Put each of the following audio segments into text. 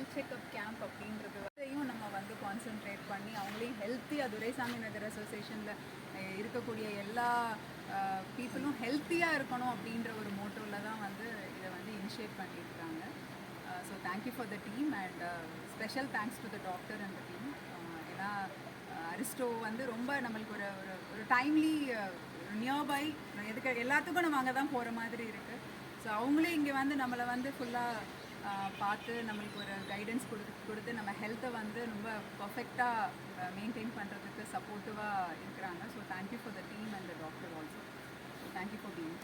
Health checkup camp அப்படின்றது அதையும் நம்ம வந்து கான்சென்ட்ரேட் பண்ணி அவங்களையும் ஹெல்த்தியாக துரைசாமி நகர் அசோசியேஷனில் இருக்கக்கூடிய எல்லா பீப்புளும் ஹெல்த்தியாக இருக்கணும் அப்படின்ற ஒரு மோட்டோவில் தான் வந்து இதை வந்து இனிஷியேட் பண்ணியிருக்காங்க. So thank you for the team and special thanks to the doctor and the team ஏன்னா அரிஸ்டோ வந்து ரொம்ப நம்மளுக்கு ஒரு ஒரு ஒரு டைம்லி நியர்பை எதுக்கு எல்லாத்துக்கும் நம்ம அங்கே தான் போகிற மாதிரி இருக்குது ஸோ அவங்களே இங்கே வந்து நம்மளை வந்து ஃபுல்லாக பார்த்து நம்மளுக்கு ஒரு கைடன்ஸ் கொடுத்து கொடுத்து நம்ம ஹெல்த்தை வந்து ரொம்ப பர்ஃபெக்டாக மெயின்டைன் பண்ணுறதுக்கு சப்போர்ட்டிவாக இருக்கிறாங்க so thank you for the team and the doctor also so thank you for being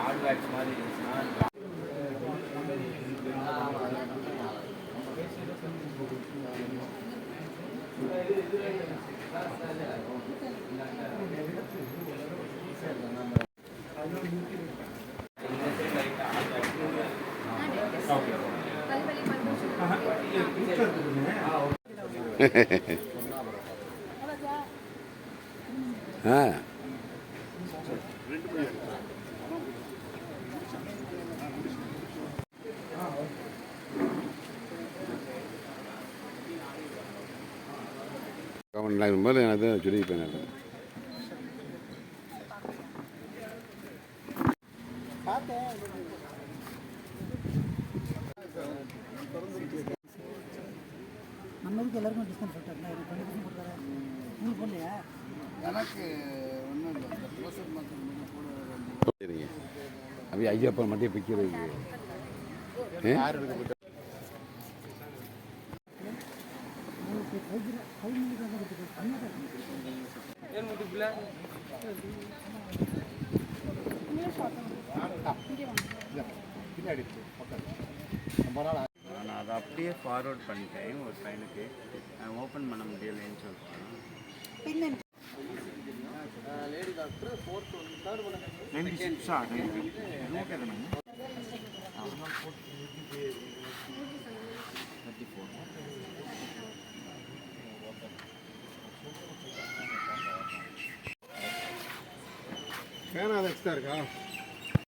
add வேக்ஸ் மாதிரி இருந்துச்சுன்னா हाँ கவர்மெண்ட் இருக்கும்போது எனக்கு சொல்லியிருப்பேன் நான் நம்மளுக்கு எல்லாருக்கும் டிஸ்கவுண்ட் சொல்லிட்டாருல எனக்கு டுவெண்ட்டி பர்சன்ட் கொடுத்தாரு உங்களுக்கு போடலையா எனக்கு ஒன்றும் இல்லை. இந்த மாத்திரம் கூட மட்டும் பிக்கிறதுக்கு நான் அதை அப்படியே ஃபார்வர்ட் பண்ணிட்டேன் ஒரு பையனுக்கு. ஓப்பன் பண்ண முடியலைன்னு சொல்லிட்டேன் lady doctor fourth one third பண்ண நைன்டி சிக்ஸா ஓகே தானே பேனா அது எக்ஸ்ட்ரா இருக்கா?